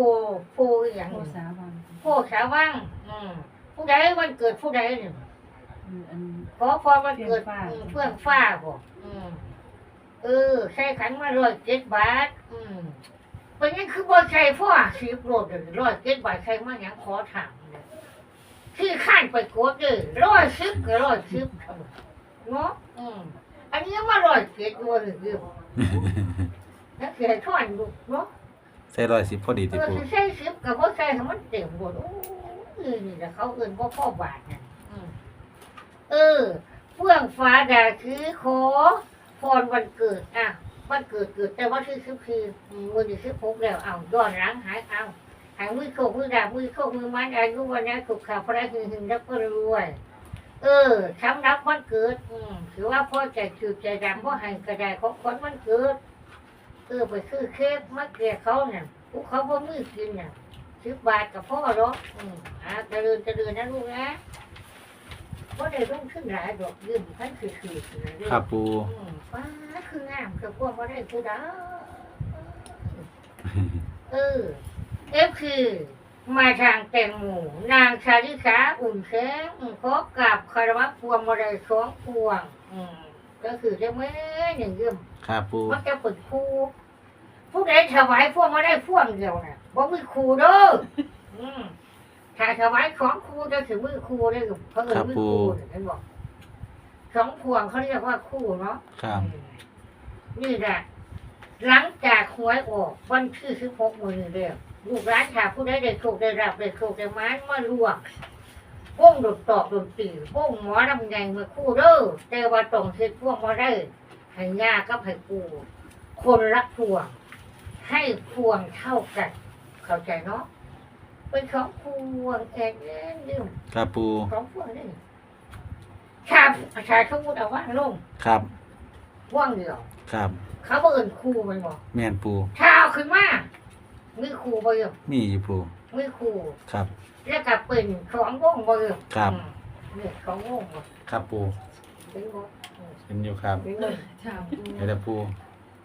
ผู้ผู้อหย่างโคนี้สาวันผู้สาว่างอืมผู้ใดวันเกิดผู้ใดเนี่ยอืมอัน ขอพรวันเกิดเฟื่องฟ้าอืมเฟื่องฟ้าบ่อืมเออใช้ขันมาร้อยเจ็ดบาท อืมเป็นยังคือบ่ใช้พ่อสิบโลดเลยร้อยเจ็ดบาทใช้มาหยังขอถามเลยที่ข้านไปกดเลยร้อยสิบก็ร้อยสิบเนาะอืมอันนี้มาร้อยเจ็ดตัวหรือเปล่านักเสียท่อนลูกเนาะ ใส่ร้อยสิบพอดีเอติอปูสิใช้สิบกับบ่ใช้ให้มันเต็มหมดโอ้ยนี่แหละเขาเอิ้นบ่พ่อบาทน่ะอืมเออเฟื่องฟ้าดาคือขอพรวันเกิดอะวันเกิดเกิดแต่ว่าที่สิบคือวันที่สิบหกแล้วเอาย้อนหลังหายเอาหายมือโคกมือดาบมือโคกมือมันอายุวันนี้ถูกข่าวพระหึงหึงแล้วก็รวย เออสำหรับวันเกิด อืมถือว่าพ่อใจจืดใจดำพ่อให้กระไดของคนวันเกิด เออไปซื้อเค้กมาเกลียเขาเนี่ยพวกเขาพ่มือกินเนี่ยสิบบาทกับพ่อหรอกอืมอ่าจะเดินจะเดินนะลูกนะว่าได้ร่งขึ้นหลายดอกยืมขั้นคือคือคือนะเด้อครับปูอืมว้าคืองามคือพวกว่าได้คือดาเออเอฟคือมาทางแตงโมนางชาลิสาอุ่นแสงอืมขอกราบคารวะพวงมาลัยสองพวง อืมก็คือได้ไหมหนึ่งยืม ครับปูมันจะเปิดครูผู้ใดถวายพวกมาได้พวงเดียวน่ะบ่มีครูเด้ออืมถ้าถวายสองครูจะถึงมือครูได้กับเขาเอิ้นมือครูเนี่ยเห็นบอกสองพวงเขาเรียกว่าคู่เนาะครับนี่แหละหลังจากหวยออกวันที่สิบหกมือนี่เดียวลูกร้านถาผู้ใดได้โชคได้รับได้โชคได้ไม้มาลวกพวงดดตอกดดตีพวงหมอลำไยเมื่อคู่เด้อแต่ว่าต้องเฮ็ดพวงมาได้ ให้ยากับให้ปูคนละพวง ให้พวงเท่ากัน เข้าใจเนาะเป็นสองพวงแอนเล่นดื่มครับปูสองพวงนี่ชาชาสมมติเอาว่างลงครับว่างเดียวครับ เขาบอกเอินครูมันบอกแม่นปูถ้าเอาขึ้นมามือครูบ่เอิมมีอยู่ปูมือครูครับ แล้วก็เป็นสองวงบ่เอิมครับอืมเนี่ยสองวงบ่ครับปูเป็นบ่ เห็นอยู่ครับ เป็นบ่ชาปูเห็นแล้วปู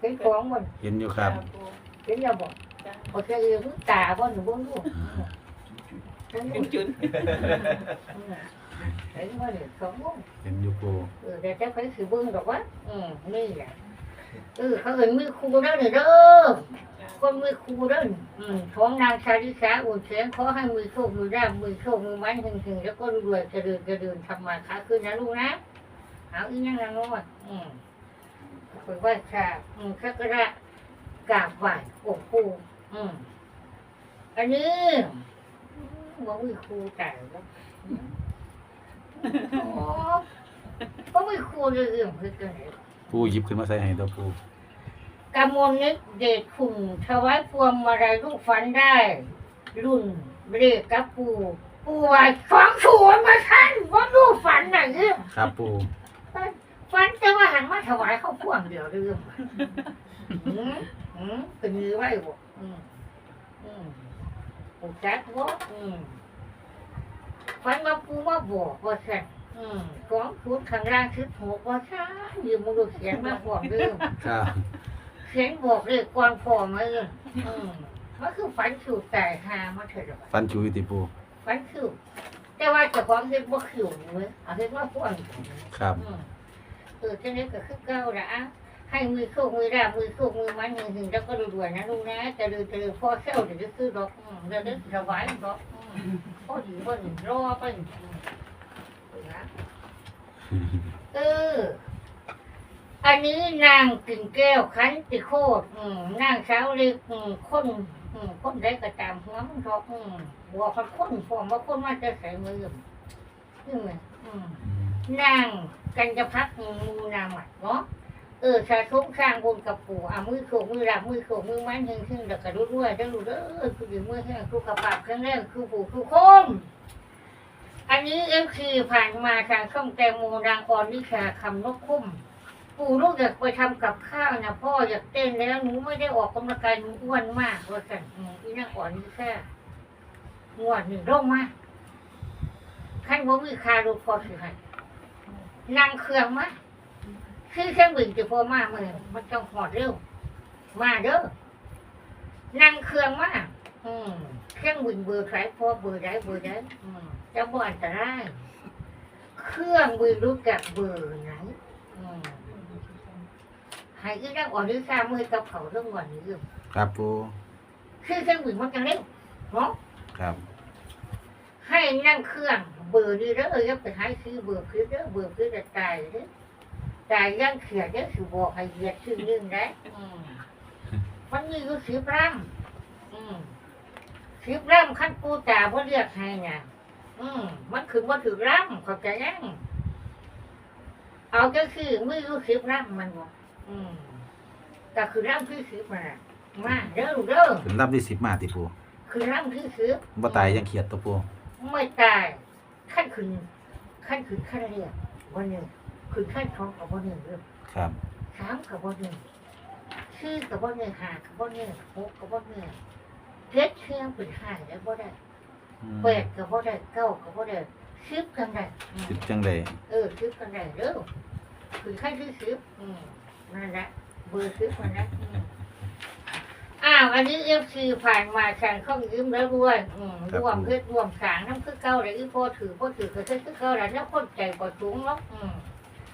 เป็นของบ่เห็นอยู่ครับเป็นยาบ่บ่เคยเอิ้นตาบ่หนูบ่รู้เป็นจุดเห็นบ่เนี่ยสองวงเห็นอยู่ปูเออแต่แต่ไปสิเบิ่งดอกว่าอืมนี่แหละเออเขาเอิ้นมือครูเด้อนี่เด้อคนมือครูเด้ออืมของนางชาลิสาอุ่นเสียงขอให้มือโชคมือราบมือโชคมือมันหึงๆแล้วก็รวยเจริญเจริญทำมาค้าขึ้นนะลูกนะ เอาอีนั่งนั่งลงมาอืมไปไหว้ค่ะอืมสักกระกราบไหว้องค์ปู่อืมอันนี้ว่ามือครูแต่ว่าโอ้ก็ไม่ครูเรื่องคือกันไหน ปูหยิบขึ้นมาใส่ให้ตัวปู กำมลนึกเดชคุณถวายพวงมาลัยลูกฝันได้ รุ่นเรียกกับปูปูว่าสองศูนมาทันว่าลูกฝันน่ะเรื่อครับปู ฝันแต่ว่าหันมาถวายเข้าพวงเดียวเรื่องอืมอืมเป็นมือไหวบ่อืมอืมปูแจ๊กบ่อืมฝันมาปูมาบอกว่าแซ่อืมสองศูนย์ข้างล่างสิบหกว่าซ่ายืมมือเขียนมาบอกเรื่องครับเขียนบอกเลยก่อนพอมาเอออืมมันคือฝันสูแต่หามาเถิดอกฟันจุยติปูฝันคือ แต่ว่าเจะของเฮ็ดบ่คือเว้ยเอาเฮ็ดว่าพวกครับ อืมเออจังนี้ก็คือเก่าละอะให้มือโคกมือราบมือโคกมือมันหนึ่งหนึ่งแล้วก็รวยๆนะลูกนะจะลือจะลือพ่อเซลเดี๋ยวจะซื้อดอกอืมเดี๋ยวจะสบายดอกอืมพ่อดีพ่อหนึ่งรอไปอืมเอาละเออ อันนี้นางกิ่งแก้วขันติโคตรอืมนางสาวเล็กอืมคนอืม คนได้กระตามหัวมันทอกบอกเขาคนฟอมว่าคนมาจะใส่มือนี่ไงนางกันจะพักมูนางหมัดเนาะเออชาทุกข้างบนกับปู่อะมือโขกมือรับมือโขกมือมันหึงหึงแล้วก็รู้ด้วยได้รู้เด้อคือดีมือแห้งคือขับปากเครื่องแรกคือปู่คือคมอันนี้เอ็มซีผ่านมาทางช่องแตงโมนางออนวิชาคำนกคุ้ม ปู่ลูกอยากไปทำกับข้าวนะพ่ออยากเต้นแล้วหนูไม่ได้ออกกำลังกายหนูอ้วนมากว่าสั่นอืมอีนางอ่อนวิชางวดหนึ่งร่มมากขั้นว่ามีคารูพอสิให้นั่งเครื่องมาคือเครื่องบินจะพอมากเลยมันต้องหอดเร็ว มาเด้อนั่งเครื่องมาอืมเครื่องวินเบอร์ใครพอเบอร์ได้เบอร์ได้อืมจะบ่อันตรายเครื่องวินรู้จักเบอร์ไหนอืม ให้อีนั่งอ่อนด้วยซ้ามือกับเขาเรื่องวันนี้อยู่ครับปูคือเครื่องวินมันจังเร็วเนาะครับ ให้นั่งเครื่องเบอร์นี่แล้วเออจะไปให้ซื้อเบอร์คือเด้อเบอร์คือจะตายเด้อตายย่างเขียดเด้อสิบอกให้เหยียดชื่อนึงได้อืมมันมีอยู่สิบร่ำอืมสิบร่ำขั้นปูตาพ่เรียกให้น่ะอืมมันขึ้นว่าถือร่ำเข้าใจยังเอาก็คือมืออยู่สิบร่ำมันบอก อืมก็คือร่ำที่สิบมามาเด้อลูกเด้อเป็นรับที่สิบมาติปูคือร่ำที่สิบบ่ตายยังเขียดตัวปูไม่ตายขั้นขึ้นขั้นขึ้นขั้นเรียกวันหนึ่งขึ้นขั้นสองกับวันหนึ่งเรื่องครับสามกับวันหนึ่งชื่อกับวันหนึ่งห้ากับวันหนึ่งหกกับวันหนึ่งเจ็ดเชียงเป็นห้าแล้วบ่ได้อืมแปดกับบ่ได้เก้ากับบ่ได้สิบกันได้อืม สิบจังไดเออสิบกันได้เด้อขึ้นขั้นที่สิบอืม นั่นแหละเบอร์สิบมันนะอืมอ้าวอันนี้เอฟซีผ่านมาแข่งข้องยืมแล้วด้วยอืมรวมเพื่อรวมสางน้ำคือเก้าเลยอีพ่อถือพ่อถือก็คือคือเก้าแล้วเนี่ยคนใจกว่าสูงเนาะอืม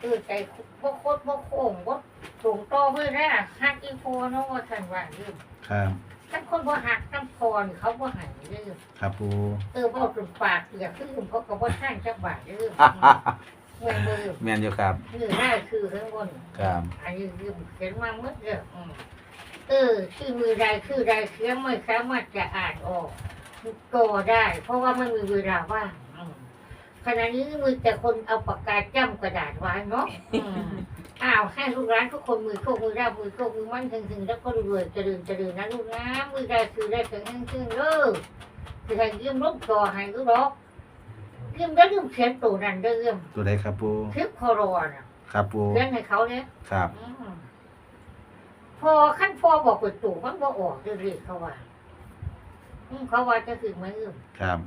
เออใจพ่โคตรพ่โค้งพ่สูงโตเพื่อได้หักอีพ่อเนาะว่าท่านว่ายืมครับท่านคนพ่หักน้ำพรเขาพ่หันยืมครับปูเออพ่อจุดปากเกือกคือเพราะกับพ่ท่านจักบาทยืม เมื่อมือแม่นอยู่ครับคือได้คือข้างบน ครับอันนี้ยืมเขียนมาเมื่อเดือนเออชื่อมือใดชื่อใดเขียนไม่สามารถจะอ่านออกก็ได้ เพราะว่าไม่มีเวลาว่างอืมขณะนี้มือแต่คนเอาปากกาจ้ำกระดาษไว้เนาะอืมอ้าวให้ลูกร้านทุกคนมือโชคมือราบมือโชคมือมั่นถึงถึงแล้วก็รวยๆเจริญเจริญนะลูกนะมือใดคือได้ถึงถึงถึงเด้อคือให้ยืมลูกต่อให้ก็รอก ยืมได้ยืมเขียนตัวนั้นได้ยืมตัวใดครับปูคลิปคอรอน่ะครับปูเขียนให้เขาเนี่ยครับ อืมพอขั้นพอบอกเปิดตู่มันบ่ออกเรื่อยๆเขาว่าอืมเขาว่าจะถึงไหมยืมครับ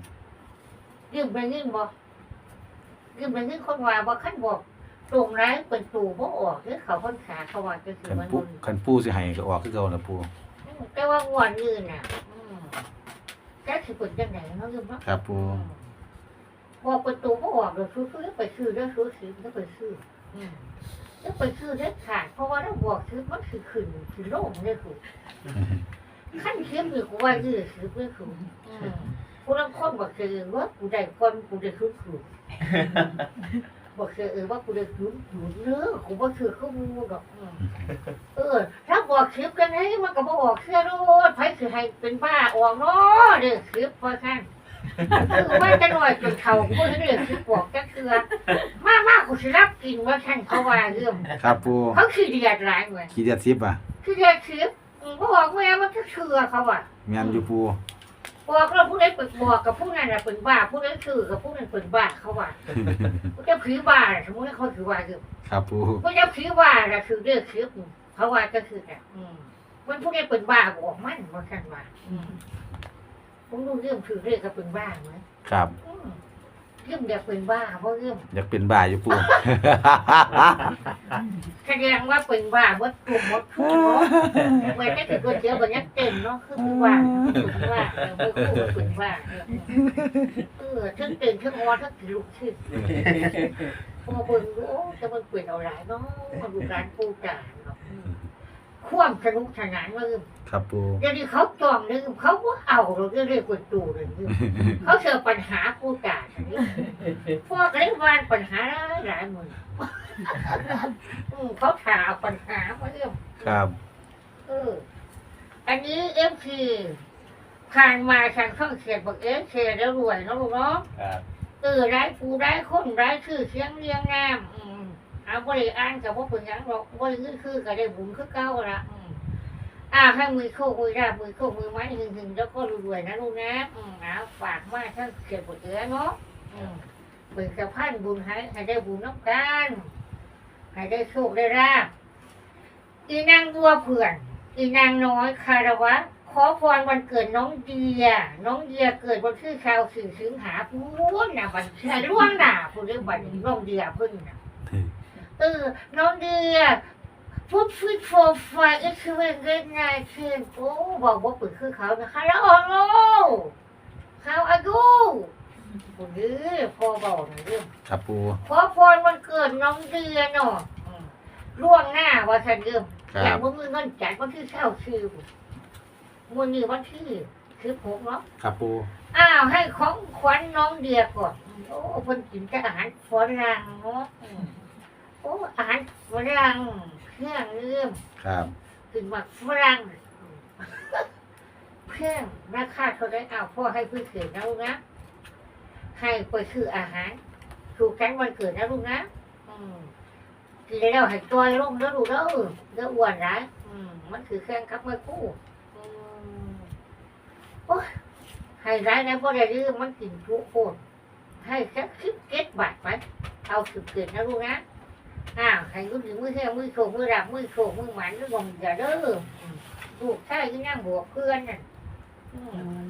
ยืมไปยืมบ่ยืมไปยืมคนว่าบ่ขั้นบอกตรงไรเปิดตู่บ่ออกหรือเขาคนขาเขาว่าจะถึงคันมันปูบ่คันปูสิให้ก็ออกคือเก่าล่ะปูอืมแต่ว่างวนอื่นน่ะอืมแค่สิเปิดจังไหนเนาะยืมเนาะ ครับปู พอเปิดตู่บ่ออกเดี๋ยวซื้อๆไปซื้อเด้อซื้อสิแล้วไปซื้ออืมแล้วไปซื้อได้ขาดเพราะว่าถ้าบอกซื้อมันสิขึ้นสิโล่งได้ถูกขั้นเข้มอยู่กูว่ายืดสืบไม่ถูกกูต้องคนบอกเจอว่ากูได้คนกูได้คุ้นถูกบอกเจอว่ากูได้คุ้นถูกเนื้อกูบอกคือเขามูดอกเออ ถ้าบอกคลิปกันให้มันก็บอกเชื่อรู้ไพ่คือให้เป็นบ้าออกเนาะเด้อคลิปพอขั้นคือ ว่าจะหน่อยจนเขากูเรื่องคลิปบอกจะเชื่อมากมากกูสิรับกินว่าท่านเขาว่าเรื่องครับปูเขาคือเดียดร้ายเหมือนขี้เดียดสิบอะคือเดียดคลิปเขาบอกแม่มันจะเชื่อเขาอะแม่นอยู่ปูบอกเราผู้ใดเปิดบอกกับผู้นั้นน่ะเป็นบ้าผู้นั้นคือกับผู้นั้นเป็นบ้าเขาว่าผู้จะผีบ้าน่ะสมมติเขาถือว่าคือครับปูผู้จะผีบ้าน่ะคือเรื่องคือเขาว่าก็คือน่ะอืมมันผู้ใดเป็นบ้าบอกมันว่ากันว่าอืม ผมรู้เรื่องคือเรื่องก็เป็นบ้าไหมครับอืมเรื่องอยากเป็นบ้าเพราะเรื่องอยากเป็นบ้าอยู่ปู แสดงว่าเป็นบ้าวัดกลุ่มวัดทุกเนาะเมื่อจะถึงคนเดียวแบบนี้เต็มเนาะคือเป็นบ้าเป็นบ้าเออไม่คู่เป็นบ้าเออเออทั้งเต็มทั้งออทั้งกิลุกขึ้น พอเบิ่งดูโอ้จะมันเปลี่ยนเอาหลายเนาะมาดูการปูจานเนาะอืม ความสนุกสนานมาลืมครับปูเดี๋ยวนี้เขาจองลืมเขาว่าเอาเราเรื่อยๆกดตูเลยลืมเขาเจอปัญหาปูจานลืมพวกเล่นวานปัญหาหลายหมืออืมเขาถาเอาปัญหามาเรื่องครับเอออันนี้เอฟซีผ่านมาทางช่องเขียนบอกเอฟซีแล้วรวยเนาะลูกเนาะครับเออร้ายปูร้ายคนร้ายชื่อเสียงเรียงนามอืม เอาบริอ่านกับว่าเป็นหยังหรอกบริคือคือก็ได้บุญคือเก้าละอืมอ่าให้มือโคกมือราบมือโคกมือไม้หึงหึงแล้วก็รวยๆนะลูกนะอืมเอาฝากมาท่านเขียนบทเอือเนาะอืมเป็นสะพานบุญให้ให้ได้บุญน้ำกันให้ได้โชคได้ราบอีนางบัวเผื่อน อีนางน้อยคารวะขอพรวันเกิดน้องเดีย น้องเดียเกิดวันที่ชาวสื่อสิงหาพูนนะวันใช่ล่วงหน้าพูดเรื่องวันนี้น้องเดียเพิ่งนะ เออ น้องเดียฟุตฟิตโฟร์ไฟก็คือเวนเกินนายเชิญโอ้บอกว่าปืนคือเขานะคะ แล้วอ๋อโลเขาอายุคนนี้พอบอกหน่อยเรื่องครับปูขอพรวันเกิดน้องเดือนเนาะอืมล่วงหน้าว่าฉันเริ่มคอยากบมึงเงินจัดวันที่เช้าชื่อมือนี้วันที่คือผมเนาะ ครับปูอ้าวให้ของขวัญน้องเดียก่อน โอ้เพิ่นกินแต่อาหารฝรั่งเนาะอืม โอ้อาหารฝรั่งเครื่องเริ่มครับกินหมักฝรั่งเครื่องราคาเท่าไรอ้าวพ่อให้เพื่อนเกิดนะลูกนะให้ไปซื้ออาหารถูกกันวันเกิดนะลูกนะอืมกินแล้วให้จอยลงแล้วลูกเด้อเด้ออ้วนนะอืมมันคือเครื่องกับมือกู้อืมโอ้ยให้ร้ายนะพ่อได้ยืมมันกินทุกคนให้สักสิบเก็ดบาทไปเอาสิบเกิดนะลูกนะ อ้าวใครรู้ถึงมือแค่ยวมือโฉกมือดับมือโฉกมือหมันมือกงอย่าเด้ออืมลูกชายที่นั่งบวกเพื่อนน่ะอืม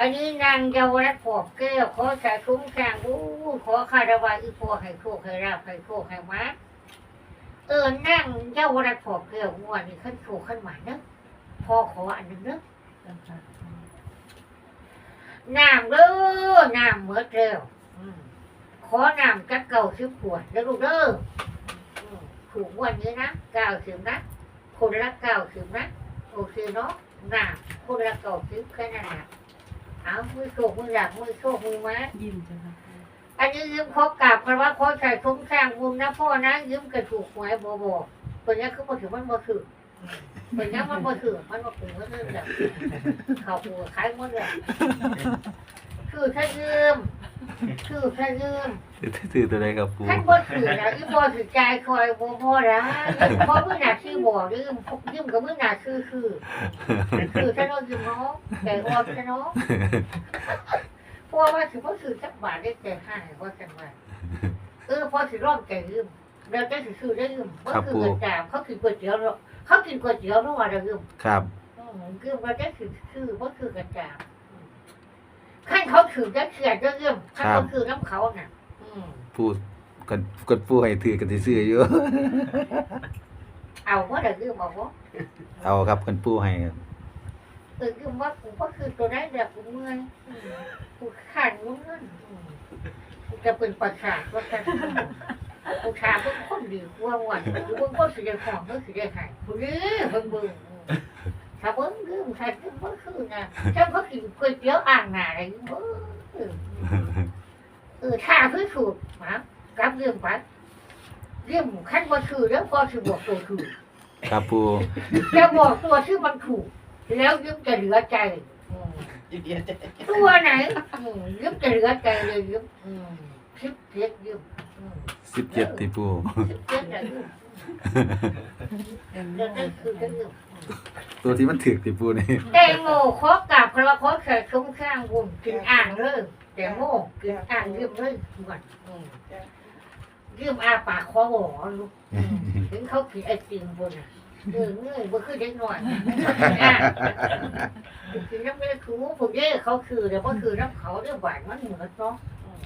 อันนี้นางเยาวรัตน์ปอบแก้วขอสาธุแข่งอู้ขอคารวะอีพอให้โชคให้ราบให้โชคให้มาเออนั่งเยาวรัตน์ปอบแก้วงวนนี่ขั้นโชคขั้นหมายเนอะพอขออันหนึ่งเนอะเอาะน้ำเด้อน้ำเมื่อเร็ว ขอนำจักเก่าสิบขวดแล้วลูกเด้อถูกวันนี้นะเก้าสิบนะคนละเก้าสิบนะโอเคเนาะหน้ำคนละเก้าสิบแค่นั้นนะเอามือโชคมือหลักมือโชคมือมายิ้มจ้ะอันนี้ยืมเขอกราบเพราะว่าเขอใส่ทุ่งสร้างบุญนะพ่อนะยืมกระถูกหวยบ่บ่ตัวนี้คือบ่ถือมันบ่ถือตัวนี้มันบ่ถือมันบ่ถือมันเรื่องแบบเขาหัวขายหมดเลย คือถ้ายืมคือถ้ายืมถือตัวใดครับปูท่านบ่ถือนะอีบ่ถือใจคอยบ่พอละเพราะมื้อหน้าที่บ่ยืมยืมกับมื้อหน้าคือคือคือถ้าเรายืมเนาะแต่ออมซะเนาะเพราะว่าถือบ่ถือสักบาทได้แต่ให้ว่าจังว่าเออพอสิรอบแกยืมเราจะสิซื้อได้ยืมก็คือกระจามเขากินก๋วยเตี๋ยวเราเขากินก๋วยเตี๋ยวเราว่าเรายืมครับอืมยืมเราจะสิซื้อก็คือกระจาม ขั้นเขาถือจะเขียนจะยืมขั้นเขาคือน้ำเขาน่ะอืมปูกันกันปูให้ถือกันซื้อๆอยู่ เอาว่าเรายืมเอาว่าเอาครับกันปูให้ครับเออยืมว่ากูก็คือตัวนั้นแบบกูเมื่อยอืมกูขันมึงนั่นอืมกูจะเป็นประสาทว่ากันกูถามพวกคนดีกว่าวันกูเพิ่งก็สิได้ของก็สิได้หายกูนี่เพิ่งเบิ่งอืม ถ้าเบิ้งยืมใครยืมเบิ้งคือนะถ้าเขากินก๋วยเตี๋ยวอ่างหนาอะไรยืมเบิ้งเออเออถ้าพิสูจน์มากลับยืมไปยืมขั้นว่าคือแล้วพอถือบอกตัวถูกครับปูจะบอกตัวที่มันถูก แล้วยืมจะเหลือใจอืมตัวไหนอืมยืมจะเหลือใจเลยยืมอืมคลิปเล็กยืมอืมสิบเจ็ดที่ปูคลิปเล็กนะยืมเอ็มเรื่องนั้นคือจะยืม ตัวที่มันถือที่ปูนี่แตงโมขอกราบพระขอเกิดคุ้มข้างบุญกินอ่างเลยแตงโมกินอ่างยืมเลยหมดอืมยืมอาปากคอหวอลูกอืมถึงเขากินไอติมบนอะเออเงื่อยบ่คือเด็กหน่อยกินอ่างกินน้ำเลือดคูพวกเย่เขาคือเดี๋ยวก็คือน้ำเขาเรื่องหวานมันเหมือนเนาะอืม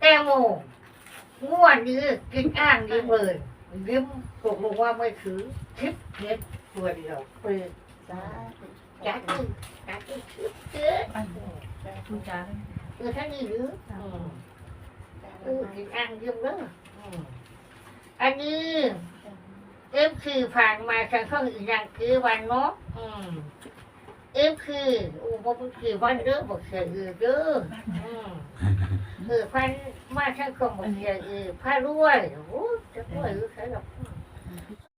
แตงโมงวดนี้กินอ่างยืมเลยยืมตกลงว่าไม่ถือทิปเน็ต ตัวเดียวเปิดจ้าจัดขึ้นจัดขึ้นเจ๊อันคุณจ้าเออท่านนี่หรืออืมเออกินอ่างเยี่ยมเลยอืมอันนี้เอฟคือผ่านมาทางช่องอีกอย่างคือวันเนาะอืมเอฟคือโอ้บ่มันคือวันเด้อบอกเสียเออเด้ออืมเออพันมาทางช่องบอกเสียเออพารวยโอ้จะรวยหรือใครหรอก